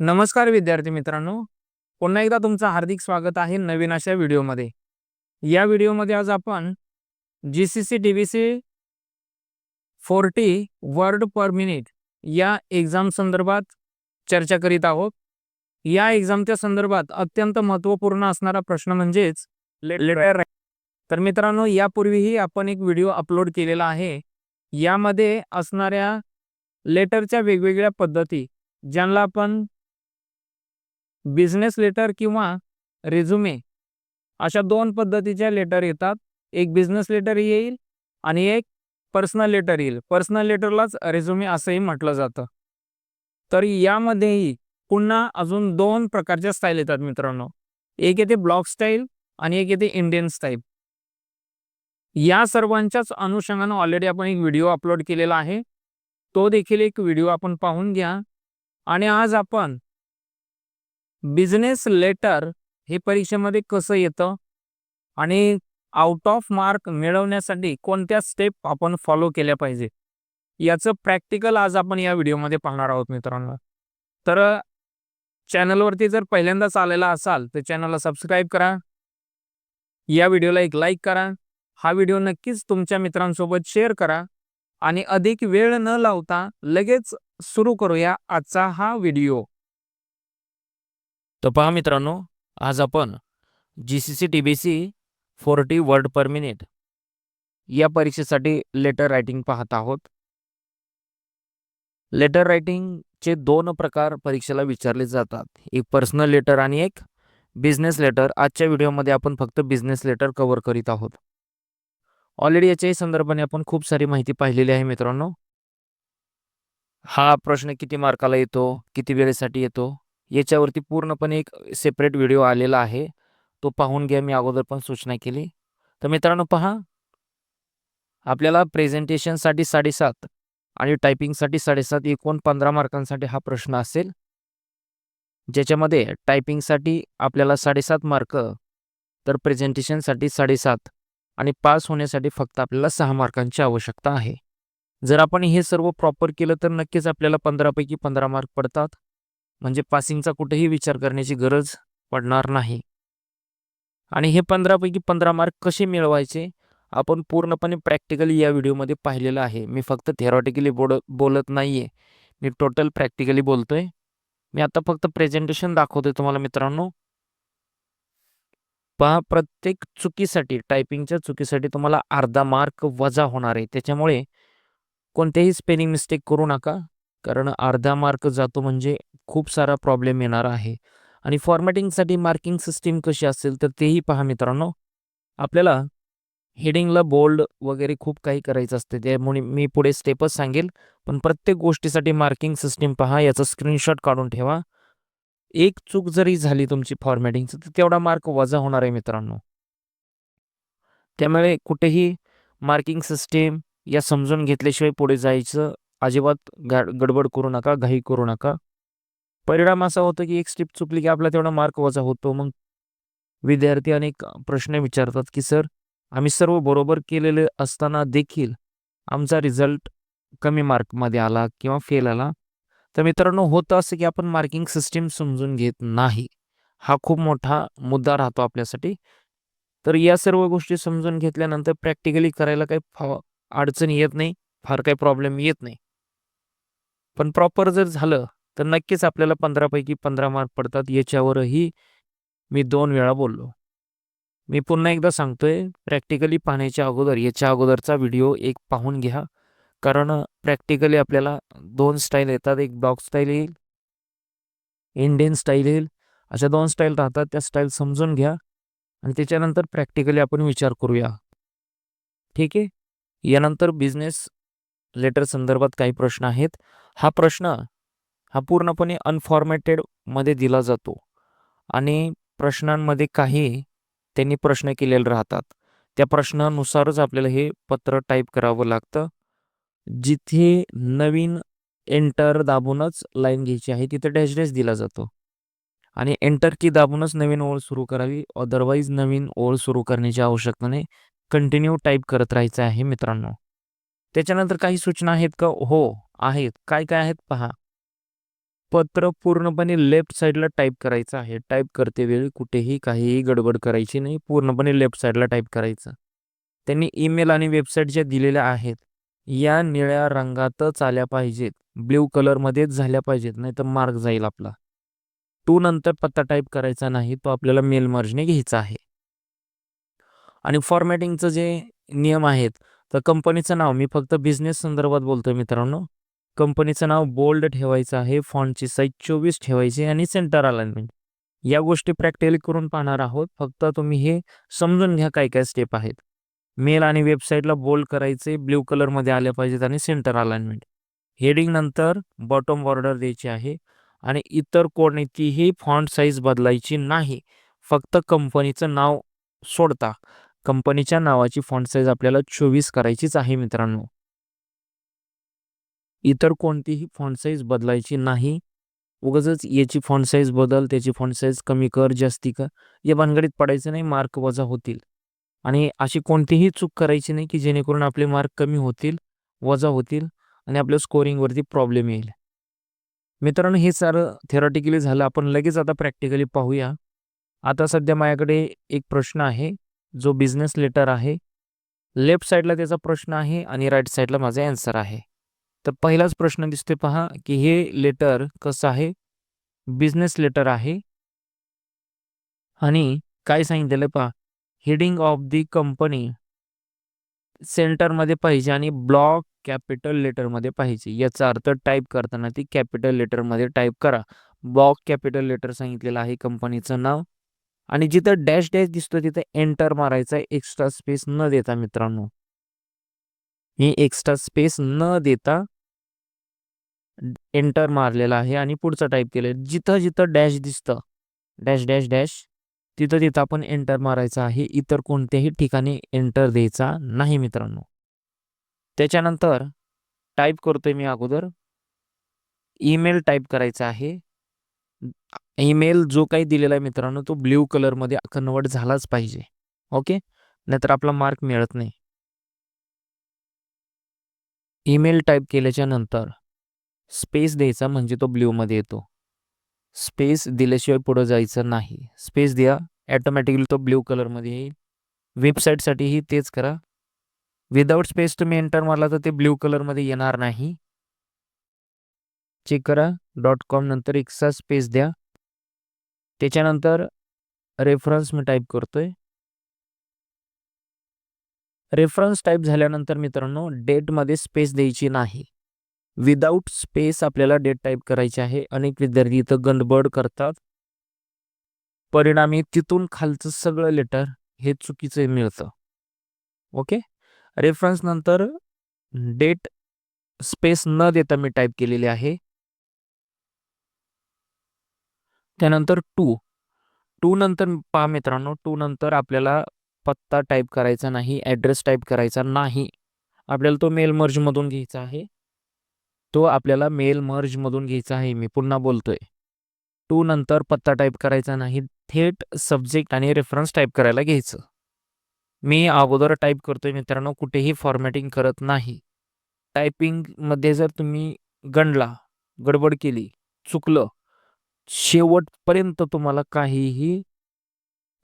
नमस्कार विद्यार्थी मित्रांनो. पुन्हा एकदा तुमचं हार्दिक स्वागत आहे नवीन अशा व्हिडिओमध्ये. या व्हिडिओमध्ये आज आपण G C C T V C forty word per minute या एक्झाम संदर्भात चर्चा करीत आहोत. या एक्झामच्या संदर्भात अत्यंत महत्त्वपूर्ण असणारा प्रश्न म्हणजेच लेटर तर मित्रांनो यापूर्वीही आपण एक व्हिडिओ अपलोड केलेला आहे. यामध्ये असणाऱ्या लेटरच्या वेगवेगळ्या पद्धती ज्यांना आपण बिझनेस लेटर किंवा रेझ्युमे अशा दोन पद्धतीच्या लेटर येतात. एक बिझनेस लेटर येईल आणि एक पर्सनल लेटर येईल. पर्सनल लेटरलाच रेझ्युमे असंही म्हटलं जातं. तर यामध्येही पुन्हा अजून दोन प्रकारच्या स्टाईल येतात मित्रांनो. एक येते ब्लॉक स्टाईल आणि एक येते इंडियन स्टाईल. या सर्वांच्याच अनुषंगानं ऑलरेडी आपण एक व्हिडिओ अपलोड केलेला आहे. तो देखील एक व्हिडिओ आपण पाहून घ्या. आणि आज आपण बिझनेस लेटर हे परीक्षेमध्ये कसं येतं? आणि आउट ऑफ मार्क मिळवण्यासाठी कोणत्या स्टेप आपण फॉलो केल्या पाहिजे? याचं प्रॅक्टिकल आज आपण या व्हिडिओमध्ये पाहणार आहोत मित्रांनो. तर चॅनलवरती जर पहिल्यांदाच आलेला असाल तर चॅनलला सबस्क्राईब करा. या व्हिडिओला एक लाईक करा. हा व्हिडिओ नक्कीच तुमच्या मित्रांसोबत शेअर करा. आणि अधिक वेळ न लावता लगेच सुरू करूया आजचा हा व्हिडिओ तर पहा मित्रांनो आज आपण G C C T B C forty word per minute या परीक्षेसाठी लेटर रायटिंग पाहत आहोत. लेटर रायटिंगचे दोन प्रकार परीक्षेला विचारले जातात. एक पर्सनल लेटर आणि एक बिझनेस लेटर आजच्या व्हिडिओमध्ये आपण फक्त बिझनेस लेटर कव्हर करीत आहोत. ऑलरेडी याच्याही संदर्भाने आपण खूप सारी माहिती पाहिलेली आहे मित्रांनो. हा प्रश्न किती मार्काला येतो किती वेळेसाठी येतो याच्यावरती पूर्णपणे एक सेपरेट व्हिडिओ आलेला आहे. तो पाहून घ्या मी अगोदर पण सूचना केली. तर मित्रांनो पहा. आपल्याला प्रेझेंटेशनसाठी साडेसात आणि टायपिंगसाठी साडेसात एकूण पंधरा मार्कांसाठी हा प्रश्न असेल. ज्याच्यामध्ये टायपिंगसाठी आपल्याला साडेसात मार्क तर प्रेझेंटेशनसाठी साडेसात आणि पास होण्यासाठी फक्त आपल्याला सहा मार्कांची आवश्यकता आहे. जर आपण हे सर्व प्रॉपर केलं तर नक्कीच आपल्याला पंधरापैकी पंधरा मार्क पडतात. म्हणजे पासिंगचा कुठेही विचार करण्याची गरज पडणार नाही. आणि हे पंधरापैकी पंधरा मार्क कसे मिळवायचे आपण पूर्णपणे प्रॅक्टिकली या व्हिडिओमध्ये पाहिलेलं आहे. मी फक्त थेरॉटिकली बोल बोलत नाही आहे मी टोटल प्रॅक्टिकली बोलतोय. मी आता फक्त प्रेझेंटेशन दाखवतोय तुम्हाला मित्रांनो. पहा प्रत्येक चुकीसाठी टायपिंगच्या चुकीसाठी तुम्हाला अर्धा मार्क वजा होणार आहे. त्याच्यामुळे कोणत्याही स्पेलिंग मिस्टेक करू नका कारण अर्धा मार्क जातो म्हणजे खूप सारा प्रॉब्लेम येणार आहे. आणि फॉर्मॅटिंगसाठी मार्किंग सिस्टीम कशी असेल तर तेही पहा मित्रांनो. आपल्याला हेडिंगला बोल्ड वगैरे खूप काही करायचं असते. त्यामुळे मी पुढे स्टेपच सांगेल. पण प्रत्येक गोष्टीसाठी मार्किंग सिस्टीम पहा. याचा स्क्रीनशॉट काढून ठेवा. एक चूक जरी झाली तुमची फॉर्मॅटिंगचं तर तेवढा मार्क वजा होणार आहे मित्रांनो. त्यामुळे कुठेही मार्किंग सिस्टीम या समजून घेतल्याशिवाय पुढे जायचं अजिबात गा गडबड करू नका घाई करू नका. परिणाम असा होतो की एक स्टेप चुकली की आपला तेवढा मार्क वजा होतो. मग विद्यार्थी अनेक प्रश्न विचारतात की सर आम्ही सर्व बरोबर केलेले असताना देखील आमचा रिझल्ट कमी मार्कमध्ये आला किंवा फेल आला? तर मित्रांनो होतं असं की आपण मार्किंग सिस्टीम समजून घेत नाही. हा खूप मोठा मुद्दा राहतो आपल्यासाठी. तर या सर्व गोष्टी समजून घेतल्यानंतर प्रॅक्टिकली करायला काही फा अडचणी येत नाही. फार काही प्रॉब्लेम येत नाही. पण प्रॉपर जर झालं तर नक्कीच आपल्याला पंधरापैकी पंधरा मार्क पडतात. याच्यावरही मी दोन वेळा बोललो. मी पुन्हा एकदा सांगतोय प्रॅक्टिकली पाहण्याच्या अगोदर याच्या अगोदरचा व्हिडिओ एक पाहून घ्या. कारण प्रॅक्टिकली आपल्याला दोन स्टाईल येतात. एक ब्लॉक स्टाईल येईल इंडियन स्टाईल येईल. अशा दोन स्टाईल राहतात. त्या स्टाईल समजून घ्या आणि त्याच्यानंतर प्रॅक्टिकली आपण विचार करूया. ठीक आहे? यानंतर बिझनेस लेटर संदर्भात काही प्रश्न आहेत. हा प्रश्न हा पूर्णपणे अनफॉर्मॅटेडमध्ये दिला जातो. आणि प्रश्नांमध्ये काही त्यांनी प्रश्न केलेले राहतात. त्या प्रश्नानुसारच आपल्याला हे पत्र टाईप करावं लागतं. जिथे नवीन एंटर दाबूनच लाईन घ्यायची आहे तिथे डॅश डॅश दिला जातो. आणि एंटर की दाबूनच नवीन ओळ सुरू करावी. अदरवाईज नवीन ओळ सुरू करण्याची आवश्यकता नाही कंटिन्यू टाईप करत राहायचं आहे मित्रांनो. त्याच्यानंतर काही सूचना आहेत का? हो आहेत. काय काय आहेत? पहा. पत्र पूर्णपणे लेफ्ट साईडला टाईप करायचं आहे. टाईप करते वेळी कुठेही काहीही गडबड करायची नाही. पूर्णपणे लेफ्ट साईडला टाईप करायचं. त्यांनी ईमेल आणि वेबसाईट ज्या दिलेल्या आहेत या निळ्या रंगातच आल्या पाहिजेत. ब्ल्यू कलरमध्येच झाल्या पाहिजेत नाही तर मार्क जाईल आपला. टू नंतर पत्ता टाईप करायचा नाही तो आपल्याला मेल मर्जने घ्यायचा आहे. आणि फॉर्मॅटिंगचं जे नियम आहेत तर कंपनीचं नाव मी फक्त बिझनेस संदर्भात बोलतोय मित्रांनो. कंपनीचं नाव बोल्ड ठेवायचं आहे फॉन्टची साईज चोवीस ठेवायची आणि सेंटर अलाइनमेंट. या गोष्टी प्रॅक्टिकली करून पाहणार आहोत. फक्त तुम्ही हे समजून घ्या काय काय स्टेप आहेत. मेल आणि वेबसाईटला बोल्ड करायचे ब्ल्यू कलरमध्ये आले पाहिजेत आणि सेंटर अलाइनमेंट. हेडिंग नंतर बॉटम बॉर्डर द्यायची आहे आणि इतर कोणतीही फॉन्ट साईज बदलायची नाही. फक्त कंपनीचं नाव सोडता. कंपनीच्या नावाची फॉन्ट साईज आपल्याला चोवीस करायचीच आहे मित्रांनो. इतर कोणतीही फॉन्ट साईज बदलायची नाही. उगाच याची फॉन्ट साईज बदल त्याची फॉन्ट साईज कमी कर जास्ती कर या भानगडीत पडायचं नाही मार्क वजा होतील. आणि अशी कोणतीही चूक करायची नाही की जेणेकरून आपले मार्क कमी होतील वजा होतील आणि आपल्या स्कोरिंगवरती प्रॉब्लेम येईल. मित्रांनो हे सारं थेरॉटिकली झालं. आपण लगेच आता प्रॅक्टिकली पाहूया. आता सध्या माझ्याकडे एक प्रश्न आहे जो बिझनेस लेटर आहे. लेफ्ट साईडला त्याचा प्रश्न आहे आणि राईट साईडला माझा ॲन्सर आहे. तर पहिलाच प्रश्न दिसते पहा की हे लेटर कसं आहे? बिझनेस लेटर आहे. आणि काय सांगितलेलं पहा हेडिंग ऑफ दी कंपनी सेंटरमध्ये पाहिजे आणि ब्लॉक कॅपिटल लेटरमध्ये पाहिजे. याचा अर्थ टाईप करताना ती कॅपिटल लेटरमध्ये टाईप करा. ब्लॉक कॅपिटल लेटर सांगितलेलं आहे कंपनीचं नाव. आणि जिथं डॅश डॅश दिसतो तिथं एंटर मारायचा एक्स्ट्रा स्पेस न देता मित्रांनो. हे एक्स्ट्रा स्पेस न देता एंटर मारलेला आहे आणि पुढचं टाईप केलं जिथं जिथं डॅश दिसतं डॅश डॅश डॅश तिथं तिथं आपण एंटर मारायचं आहे. इतर कोणत्याही ठिकाणी एंटर द्यायचा नाही मित्रांनो. त्याच्यानंतर टाईप करतोय मी अगोदर. ईमेल टाईप करायचा आहे. ईमेल जो काही दिलेला आहे मित्रांनो तो ब्ल्यू कलरमध्ये कन्वर्ट झालाच पाहिजे. ओके नाहीतर आपला मार्क मिळत नाही. ईमेल टाईप केल्याच्यानंतर स्पेस द्यायचा म्हणजे तो ब्ल्यूमध्ये येतो. स्पेस दिल्याशिवाय पुढं जायचं नाही. स्पेस द्या ॲटोमॅटिकली तो ब्ल्यू कलरमध्ये येईल. वेबसाईटसाठीही तेच करा. विदाऊट स्पेस तुम्ही एंटर मारला तर ते ब्ल्यू कलरमध्ये येणार नाही. चेक करा डॉट कॉम नंतर एक्स्ट्रा स्पेस द्या. त्याच्यानंतर रेफरन्स मी टाईप करतोय. रेफरन्स टाईप झाल्यानंतर मित्रांनो डेटमध्ये स्पेस द्यायची नाही. विदाऊट स्पेस आपल्याला डेट टाईप करायची आहे. अनेक विद्यार्थी इथं गंडबड करतात. परिणामी तिथून खालचं सगळं लेटर हे चुकीचं मिळतं. ओके रेफरन्स नंतर डेट स्पेस न देता मी टाईप केलेली आहे. त्यानंतर टू टू नंतर पहा मित्रांनो टू नंतर आपल्याला पत्ता टाईप करायचा नाही ॲड्रेस टाईप करायचा नाही. आपल्याला तो मेल मर्जमधून घ्यायचा आहे. तो आपल्याला मेल मर्जमधून घ्यायचा आहे. मी पुन्हा बोलतोय. टू नंतर पत्ता टाईप करायचा नाही. थेट सब्जेक्ट आणि रेफरन्स टाईप करायला घ्यायचं. मी अगोदर टाईप करतोय मित्रांनो कुठेही फॉर्मॅटिंग करत नाही. टायपिंगमध्ये जर तुम्ही गणला गडबड केली चुकलं शेवटपर्यंत तुम्हाला काहीही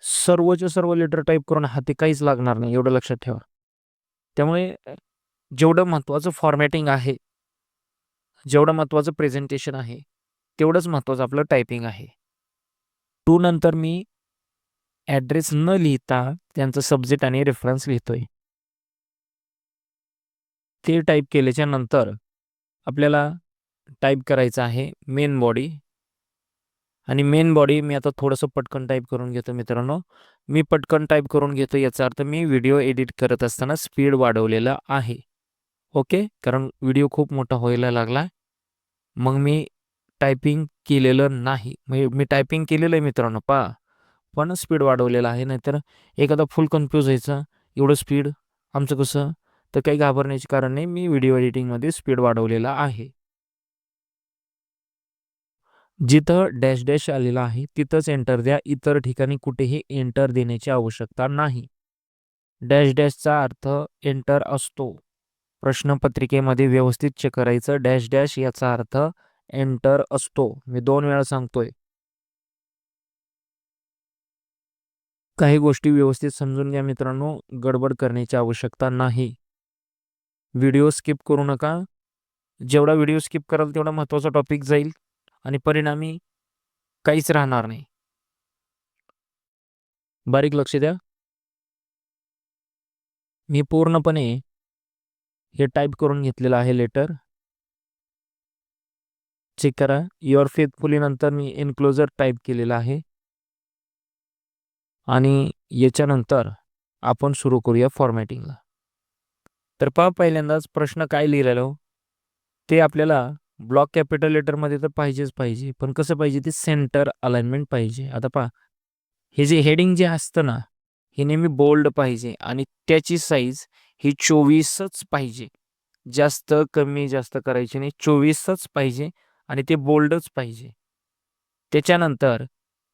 सर्वच्या सर्व लेटर टाईप करून हाती काहीच लागणार नाही एवढं लक्षात ठेवा. त्यामुळे जेवढं महत्त्वाचं फॉर्मॅटिंग आहे जेवढं महत्त्वाचं प्रेझेंटेशन आहे तेवढंच महत्त्वाचं आपलं टायपिंग आहे. टू नंतर मी ॲड्रेस न लिहिता त्यांचं सब्जेक्ट आणि रेफरन्स लिहितोय. ते टाईप केल्याच्यानंतर आपल्याला टाईप करायचं आहे मेन बॉडी आणि मेन बॉडी मी आता थोडंसं पटकन टाईप करून घेतो मित्रांनो. मी पटकन टाईप करून घेतो याचा अर्थ मी व्हिडिओ एडिट करत असताना स्पीड वाढवलेला आहे. ओके? कारण व्हिडिओ खूप मोठा व्हायला लागला मग मी टायपिंग केलेलं नाही. म्हणजे मी टायपिंग केलेलं आहे मित्रांनो पा पण स्पीड वाढवलेलं आहे नाहीतर एखादा फुल कन्फ्यूज व्हायचं. एवढं स्पीड आमचं कसं? तर काही घाबरण्याचे कारण नाही. मी व्हिडिओ एडिटिंगमध्ये स्पीड वाढवलेला आहे. जिथं डॅश डॅश आलेला आहे तिथंच एंटर द्या. इतर ठिकाणी कुठेही एंटर देण्याची आवश्यकता नाही. डॅश डॅशचा अर्थ एंटर असतो. प्रश्नपत्रिकेमध्ये व्यवस्थित चेक करायचं डॅश डॅश याचा अर्थ एंटर असतो. मी दोन वेळा सांगतोय. काही गोष्टी व्यवस्थित समजून घ्या मित्रांनो. गडबड करण्याची आवश्यकता नाही. व्हिडिओ स्किप करू नका. जेवढा व्हिडिओ स्किप कराल तेवढा महत्त्वाचा टॉपिक जाईल आणि परिणामी काहीच राहणार नाही. बारीक लक्ष द्या. मी पूर्णपणे हे टाईप करून घेतलेलं आहे लेटर चेक करा. युअर फेथफुली नंतर मी एनक्लोजर टाईप केलेलं आहे. आणि याच्यानंतर आपण सुरू करूया फॉर्मॅटिंगला तर पहा पहिल्यांदाच प्रश्न काय लिहिलेलो हो. ते आपल्याला ब्लॉक कॅपिटल लेटरमध्ये तर पाहिजेच पाहिजे. पण कसं पाहिजे? ते सेंटर अलाइनमेंट पाहिजे. आता पहा. हे जे हेडिंग जे असतं ना हे नेहमी बोल्ड पाहिजे. आणि त्याची साईज ही चोवीसच पाहिजे. जास्त कमी जास्त करायची नाही. चोवीसच पाहिजे आणि ते बोल्डच पाहिजे. त्याच्यानंतर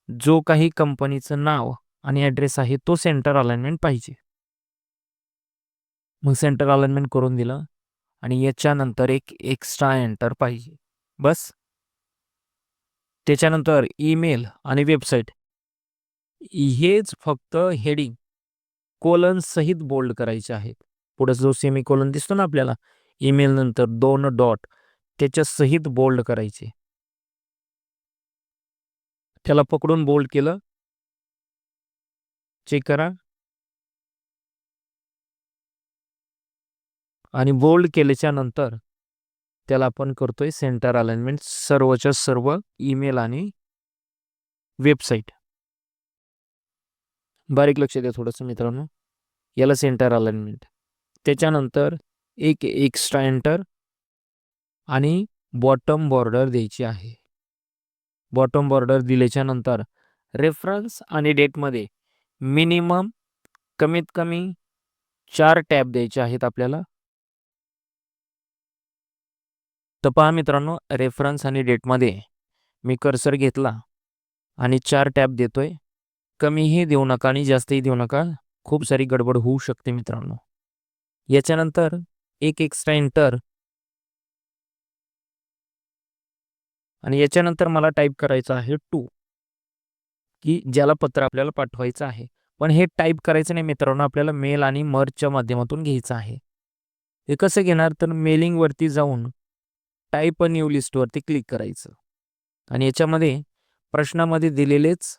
जो काही कंपनीचं नाव आणि ॲड्रेस आहे तो सेंटर अलाइनमेंट पाहिजे. मग सेंटर अलाइनमेंट करून दिलं आणि याच्यानंतर एक एक्स्ट्रा एंटर पाहिजे. बस. त्याच्यानंतर ईमेल आणि वेबसाईट. हेच फक्त हेडिंग. कोलन सहित बोल्ड करायचे आहेत. पुढे जो सेमी कोलन दिसतो ना आपल्याला ईमेल नंतर दोन डॉट त्याच्या सहित बोल्ड करायचे. त्याला पकडून बोल्ड केलं. चेक करा. आणि बोल्ड केल्याच्यानंतर त्याला आपण करतोय सेंटर अलाइनमेंट सर्वच्या सर्व ईमेल आणि वेबसाईट बारीक लक्ष द्या थोडंसं मित्रांनो. याला सेंटर अलाइनमेंट त्याच्यानंतर एक एक्स्ट्रा एंटर आणि बॉटम बॉर्डर द्यायची आहे. बॉटम बॉर्डर दिल्याच्या नंतर रेफरन्स आणि डेटमध्ये मिनिमम कमीत कमी चार टॅब द्यायचे आहेत आपल्याला. तर पहा मित्रांनो रेफरन्स आणि डेटमध्ये मी कर्सर घेतला आणि चार टॅब देतोय. कमीही देऊ नका आणि जास्तही देऊ नका. खूप सारी गडबड होऊ शकते मित्रांनो. याच्यानंतर एक एक्स्ट्रा एंटर आणि याच्यानंतर मला टाईप करायचं आहे टू की ज्याला पत्र आपल्याला पाठवायचं आहे. पण हे टाईप करायचं नाही मित्रांनो आपल्याला मेल आणि मर्चच्या माध्यमातून घ्यायचं आहे. हे कसं घेणार? तर मेलिंगवरती जाऊन टाईप न्यू लिस्टवरती क्लिक करायचं. आणि याच्यामध्ये प्रश्नामध्ये दिलेलेच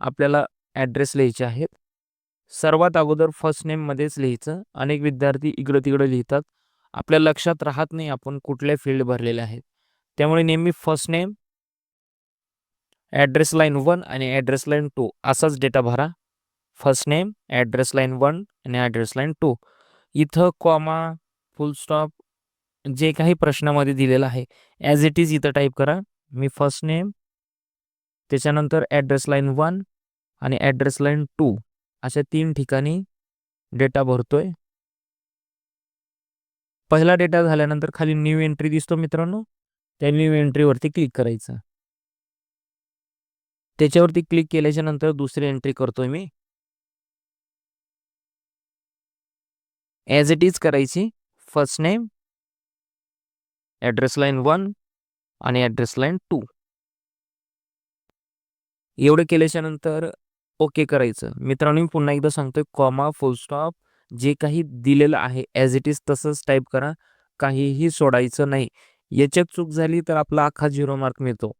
आपल्याला ॲड्रेस लिहायचे आहेत. सर्वात अगोदर फर्स्ट नेममध्येच लिहायचं. अनेक विद्यार्थी इकडं तिकडं लिहितात. आपल्या लक्षात राहत नाही आपण कुठल्या फील्ड भरलेल्या आहेत. त्यामुळे नेहमी first name address line one आणि ॲड्रेस लाईन टू असाच डेटा भरा. First name address line one आणि ॲड्रेस लाईन टू इथं कॉमा फुल स्टॉप जे काही प्रश्नामध्ये दिलेलं आहे ॲज इट इज इथं टाईप करा. मी फर्स्ट नेम त्याच्यानंतर ॲड्रेस लाईन वन आणि ॲड्रेस लाईन टू अशा तीन ठिकाणी डेटा भरतोय. पहिला डेटा झाल्यानंतर खाली न्यू एंट्री दिसतो मित्रांनो. त्या न्यू एंट्रीवरती क्लिक करायचं. त्याच्यावरती क्लिक केल्याच्यानंतर दुसरी एंट्री करतोय मी. ॲज इट इज करायची. First name address line one आणि ॲड्रेस लाईन टू एवढं केल्याच्यानंतर ओके करायचं. मित्रांनो मी पुन्हा एकदा सांगतोय कॉमा फुल स्टॉप जे काही दिलेलं आहे ॲज इट इज तसंच टाईप करा. काहीही सोडायचं नाही. याच्यात चूक झाली तर आपला अख्खा झिरो मार्क मिळतो.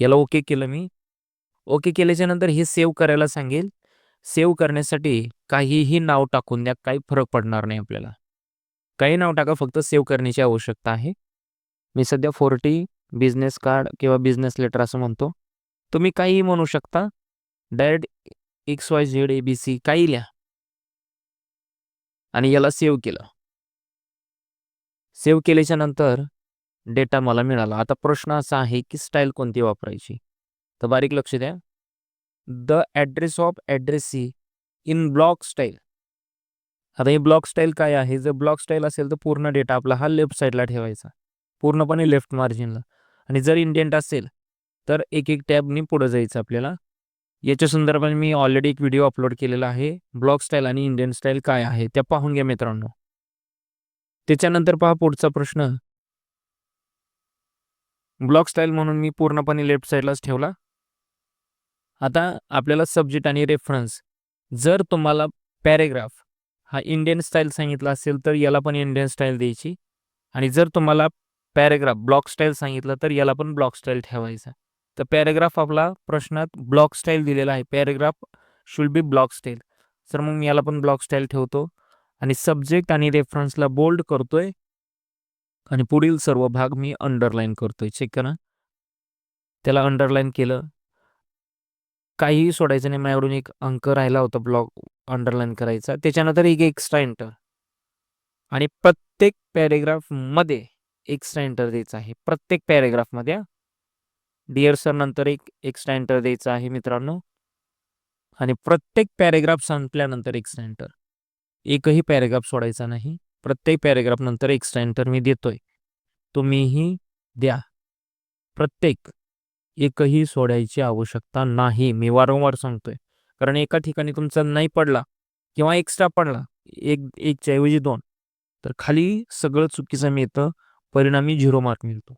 याला ओके केलं मी. ओके केल्याच्यानंतर हे सेव्ह करायला सांगेल. सेव्ह करण्यासाठी काहीही नाव टाकून द्या काही फरक पडणार नाही आपल्याला. काही नाव टाका फक्त सेव्ह करण्याची आवश्यकता आहे. मी सध्या फोर्टी बिझनेस कार्ड किंवा बिझनेस लेटर असं म्हणतो. तुम्ही काहीही म्हणू शकता. Direct X Y Z A B C काही लिहा. आणि याला सेव्ह केलं. सेव्ह केल्याच्यानंतर डेटा मला मिळाला. आता प्रश्न असा आहे की स्टाईल कोणती वापरायची? तर बारीक लक्ष द्या. The address of addressee see in block style. आता हे ब्लॉक स्टाईल काय आहे? जर ब्लॉक स्टाईल असेल तर पूर्ण डेटा आपला हा लेफ्ट साईडला ठेवायचा. पूर्णपणे लेफ्ट मार्जिनला. आणि जर इंडियंट असेल तर एक एक टॅबनी पुढं जायचं आपल्याला. याच्या संदर्भात मी ऑलरेडी एक व्हिडिओ अपलोड केलेला आहे. ब्लॉक स्टाईल आणि इंडियन स्टाईल काय आहे त्या पाहून घ्या मित्रांनो. त्याच्यानंतर पहा पुढचा प्रश्न. ब्लॉक स्टाईल म्हणून मी पूर्णपणे लेफ्ट साईडलाच ठेवला. आता आपल्याला सब्जेक्ट आणि रेफरन्स जर तुम्हाला पॅरेग्राफ हा इंडियन स्टाईल सांगितला असेल तर याला पण इंडियन स्टाईल द्यायची. आणि जर तुम्हाला पॅरेग्राफ ब्लॉक स्टाईल सांगितलं तर याला पण ब्लॉक स्टाईल ठेवायचा. तर पॅरेग्राफ आपला प्रश्नात ब्लॉक स्टाईल दिलेला आहे. Paragraph should be block style तर मग मी याला पण ब्लॉक स्टाईल ठेवतो. आणि सब्जेक्ट आणि रेफरन्सला बोल्ड करतोय. आणि पुढील सर्व भाग मी अंडरलाईन करतोय. चेक करा. त्याला अंडरलाईन केलं. काहीही सोडायचं नाही. माझ्याकडून एक अंक राहिला होता ब्लॉक अंडरलाईन करायचा. त्याच्यानंतर एक एक्स्ट्रा एंटर आणि प्रत्येक पॅरेग्राफमध्ये एक्स्ट्रा एंटर द्यायचा आहे. प्रत्येक पॅरेग्राफमध्ये डिअर सर नंतर एक एक्स्ट्रा एंटर द्यायचा आहे मित्रांनो. आणि प्रत्येक पॅरेग्राफ संपल्यानंतर एक्स्ट्रा एंटर. एकही पॅरेग्राफ सोडायचा नाही. प्रत्येक पॅरेग्राफ नंतर एक्स्ट्रा एंटर मी देतोय. तुम्हीही द्या. प्रत्येक एकही सोडायची आवश्यकता नाही मी वारंवार सांगतोय. कारण एका ठिकाणी तुमचा नाही पडला किंवा एक्स्ट्रा पडला एक एकच्या ऐवजी दोन तर खाली सगळं चुकीचं मिळतं परिणामी झिरो मार्क मिळतो.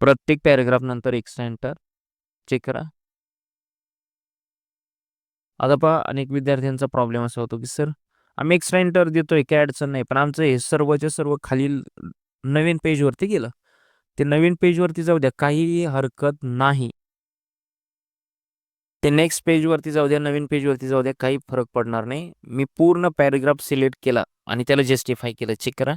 प्रत्येक पॅरेग्राफ नंतर एक सेंटर चेक करा. आता पहा अनेक विद्यार्थ्यांचा प्रॉब्लेम असा होतो की सर आम्ही एक्स्ट्रा एंटर देतोय काय अडचण नाही पण आमचं हे सर्वच्या सर्व खालील नवीन पेजवरती गेलं. ते नवीन पेजवरती जाऊ द्या काही हरकत नाही. ते नेक्स्ट पेजवरती जाऊ द्या नवीन पेजवरती जाऊ द्या काही फरक पडणार नाही. मी पूर्ण पॅरेग्राफ सिलेक्ट केला आणि त्याला जस्टिफाय केलं. चेक करा.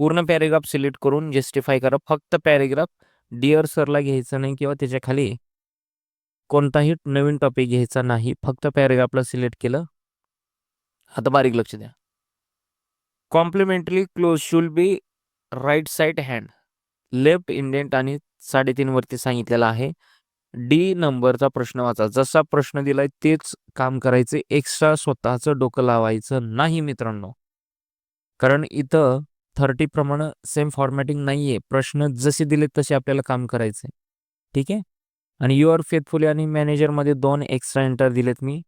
पूर्ण पॅरेग्राफ सिलेक्ट करून जस्टिफाय करा. फक्त पॅरेग्राफ डिअर सरला घ्यायचं नाही किंवा त्याच्याखाली कोणताही नवीन टॉपिक घ्यायचा नाही. फक्त पॅरेग्राफला सिलेक्ट केलं. आता बारीक लक्ष द्या. Complimentary close should be right side hand left indent आणि साडेतीन वरती सांगितलेलं आहे. डी नंबरचा प्रश्न वाचा. जसा प्रश्न दिलाय तेच काम करायचे. एक्स्ट्रा स्वतःचं डोकं लावायचं नाही मित्रांनो. कारण इथं थर्टी प्रमाणे सेम फॉर्मॅटिंग नाहीये. प्रश्न जसे दिले तसे आपल्याला काम करायचे ठीक आहे? आणि युअर फेथफुली आणि मॅनेजरमध्ये दोन एक्स्ट्रा एंटर दिलेत मी.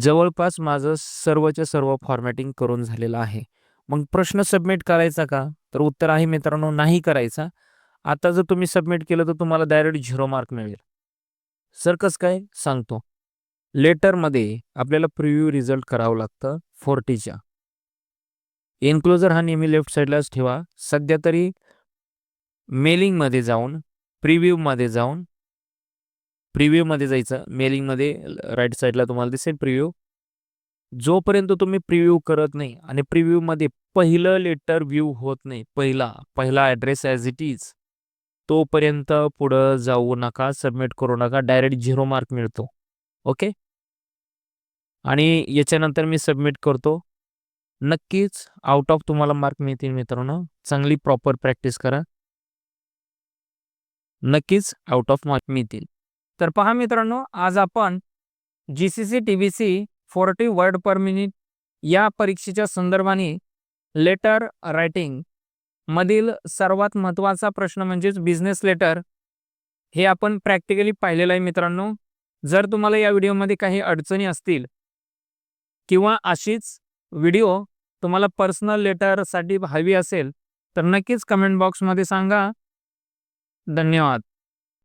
जवळपास माझं सर्वच्या सर्व फॉर्मॅटिंग करून झालेलं आहे. मग प्रश्न सबमिट करायचा का? तर उत्तर आहे मित्रांनो नाही करायचा. आता जर तुम्ही सबमिट केलं तर तुम्हाला डायरेक्ट झिरो मार्क मिळेल. सर कसं काय? सांगतो. लेटरमध्ये आपल्याला प्रिव्ह्यू रिझल्ट करावं लागतं फोर्टीच्या. एन्क्लोजर हा नेहमी लेफ्ट साईडलाच ठेवा. सध्या तरी मेलिंगमध्ये जाऊन प्रिव्ह्यूमध्ये जाऊन प्रिव्ह्यूमध्ये जायचं. मेलिंगमध्ये राईट साईडला तुम्हाला दिसेल प्रिव्ह्यू जोपर्यंत तुम्ही प्रिव्ह्यू करत नाही आणि प्रिव्ह्यूमध्ये पहिलं लेटर व्ह्यू होत नाही पहिला पहिला ॲड्रेस ॲज इट इज तोपर्यंत पुढं जाऊ नका सबमिट करू नका. डायरेक्ट झिरो मार्क मिळतो. ओके आणि याच्यानंतर मी सबमिट करतो. नक्कीच आउट ऑफ तुम्हाला मार्क मिळतील मित्रांनो. चांगली प्रॉपर प्रॅक्टिस करा. नक्कीच आउट ऑफ मार्क मिळतील. तर पहा मित्रांनो आज आपण G C C T B C forty word per minute या परीक्षेच्या संदर्भाने लेटर रायटिंग मधील सर्वात महत्त्वाचा प्रश्न म्हणजेच बिझनेस लेटर हे आपण प्रॅक्टिकली पाहिलेलं आहे मित्रांनो. जर तुम्हाला या व्हिडिओमध्ये काही अडचणी असतील किंवा अशीच व्हिडिओ तुम्हाला पर्सनल लेटरसाठी हवी असेल तर नक्कीच कमेंट बॉक्समध्ये सांगा. धन्यवाद.